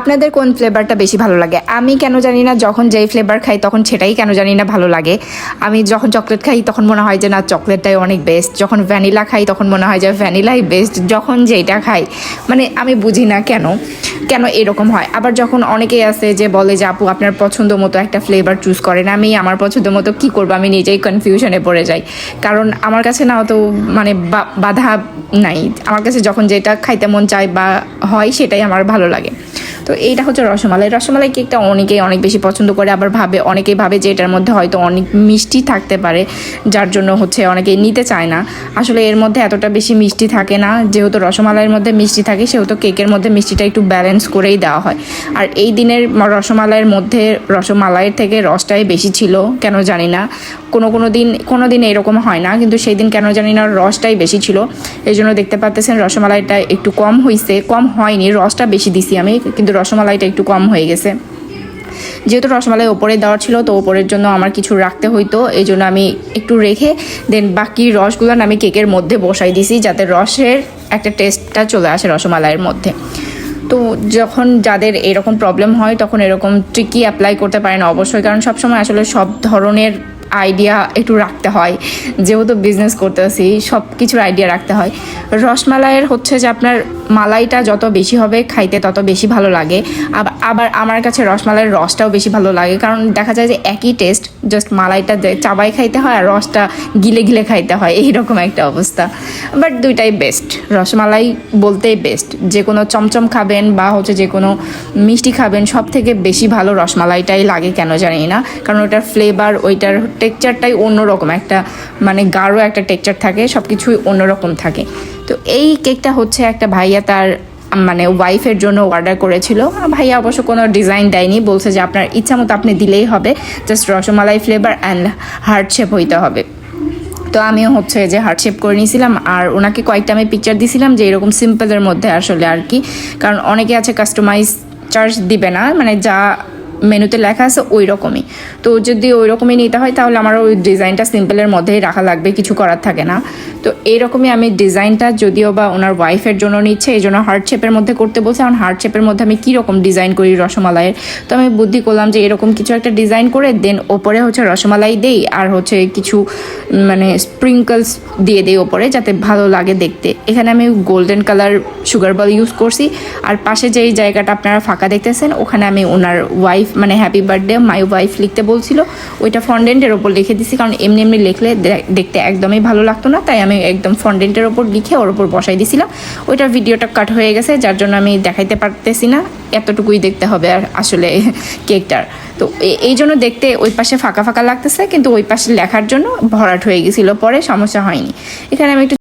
আপনাদের কোন ফ্লেভারটা বেশি ভালো লাগে? আমি কেন জানি না, যখন যেই ফ্লেভার খাই তখন সেটাই কেন জানি না ভালো লাগে। আমি যখন চকলেট খাই তখন মনে হয় যে, না চকলেটটাই অনেক বেস্ট যখন ভ্যানিলা খাই তখন মনে হয় যে ভ্যানিলাই বেস্ট যখন যেইটা খাই মানে আমি বুঝি না কেন কেন এরকম হয়। আবার যখন অনেকেই আছে যে বলে যে, আপু, আপনার পছন্দ মতো একটা ফ্লেভার চুজ করেন। আমি আমার পছন্দ মতো কী করব? আমি নিজেই কনফিউশনে পড়ে যাই। কারণ আমার কাছে না অত মানে বাধা নাই। আমার কাছে যখন যেটা খাইতে মন চায় বা হয় সেটাই আমার ভালো লাগে। তো এইটা হচ্ছে রসমালাই। রসমালাই কেকটা অনেকেই অনেক বেশি পছন্দ করে, আবার ভাবে, অনেকেই ভাবে যে এটার মধ্যে হয়তো অনেক মিষ্টি থাকতে পারে, যার জন্য হচ্ছে অনেকেই নিতে চায় না। আসলে এর মধ্যে এতটা বেশি মিষ্টি থাকে না, যেহেতু রসমালাইয়ের মধ্যে মিষ্টি থাকে, সেহেতু কেকের মধ্যে মিষ্টিটা একটু ব্যালেন্স করেই দেওয়া হয়। আর এই দিনের রসমালাইয়ের মধ্যে রসমালাইয়ের থেকে রসটাই বেশি ছিল, কেন জানি না। কোনো কোনো দিন কোনো দিন এরকম হয় না, কিন্তু সেই দিন কেন জানি না রসটাই বেশি ছিল। এই জন্য দেখতে পাচ্তেছেন রসমালাইটা একটু কম হয়েছে কম হয়নি, রসটা বেশি দিছি আমি, কিন্তু রসমালাইটা একটু কম হয়ে গেছে। যেহেতু রসমালাই ওপরে দেওয়া ছিল, তো ওপরের জন্য আমার কিছু রাখতে হইতো। এই জন্য আমি একটু রেখে, দেন বাকি রসগুলো আমি কেকের মধ্যে বসাই দিছি, যাতে রসের একটা টেস্টটা চলে আসে রসমালাইয়ের মধ্যে। তো যখন যাদের এরকম প্রবলেম হয়, তখন এরকম ট্রিকি অ্যাপ্লাই করতে পারেন অবশ্যই। কারণ সবসময় আসলে সব ধরনের আইডিয়া একটু রাখতে হয়। যেহেতু বিজনেস করতেছি সব কিছুর আইডিয়া রাখতে হয়। রসমালাইয়ের হচ্ছে যে আপনার মালাইটা যত বেশি হবে খাইতে তত বেশি ভালো লাগে। আব- আবার আমার কাছে রসমালাইয়ের রসটাও বেশি ভালো লাগে। কারণ দেখা যায় যে একই টেস্ট জাস্ট মালাইটা চাবাই খাইতে হয় আর রসটা গিলে গিলে খাইতে হয়, এইরকম একটা অবস্থা। বাট দুইটাই বেস্ট রসমালাই বলতেই বেস্ট যে কোনো চমচম খাবেন বা হচ্ছে যে কোনো মিষ্টি খাবেন সব থেকে বেশি ভালো রসমালাইটাই লাগে কেন জানি না। কারণ ওটার ফ্লেভার ওইটার টেক্সচারটাই অন্যরকম। একটা মানে গাঢ় একটা টেক্সচার থাকে সব কিছুই অন্যরকম থাকে। তো এই কেকটা হচ্ছে একটা ভাইয়া তার মানে ওয়াইফের জন্য অর্ডার করেছিল। ভাইয়া অবশ্য কোনো ডিজাইন দেয়নি, বলছে যে আপনার ইচ্ছা মতো আপনি দিলেই হবে। Just rasmalai flavour and heart shape হইতে হবে। তো আমিও হচ্ছে যে হার্ট শেপ করে নিয়েছিলাম। আর ওনাকে কয়েকটা আমি পিকচার দিছিলাম যে এরকম সিম্পলের মধ্যে আসলে আর কি। কারণ অনেকে আছে কাস্টমাইজ চার্জ দিবে না। মানে যা মেনুতে লেখা আছে ওই রকমই তো যদি ওই রকমই নিতে হয়, তাহলে আমার ওই ডিজাইনটা সিম্পলের মধ্যেই রাখা লাগবে, কিছু করার থাকে না। তো এইরকমই আমি ডিজাইনটা যদিও বা ওনার ওয়াইফের জন্য নিচ্ছে, এই জন্য হার্ট শেপের মধ্যে করতে বলছে। এখন হার্ট শেপের মধ্যে আমি কীরকম ডিজাইন করি রসমালাইয়ের? তো আমি বুদ্ধি করলাম যে এরকম কিছু একটা ডিজাইন করে, দেন ওপরে হচ্ছে রসমালাই দেই, আর হচ্ছে কিছু মানে স্প্রিঙ্কলস দিয়ে দেই ওপরে, যাতে ভালো লাগে দেখতে। এখানে আমি golden colour sugar ball use করছি। আর পাশে যেই জায়গাটা আপনারা ফাঁকা দেখতেছেন, ওখানে আমি ওনার ওয়াইফ মানে হ্যাপি বার্থডে মাই ওয়াইফ লিখতে বলছিল। ওইটা ফন্ডেন্টের ওপর লিখে দিছি, কারণ এমনি এমনি লিখলে দেখতে একদমই ভালো লাগতো না, তাই আমি একদম ফন্ডেন্টের ওপর লিখে ওর ওপর বসাই দিছিলাম। ওইটার ভিডিওটা কাট হয়ে গেছে, যার জন্য আমি দেখাইতে পারতেছি না, এতটুকুই দেখতে হবে আর আসলে কেকটার। তো এই জন্য দেখতে ওই পাশে ফাঁকা ফাঁকা লাগতেছে, কিন্তু ওই পাশে লেখার জন্য ভরাট হয়ে গেছিল, পরে সমস্যা হয়নি। এখানে আমি একটু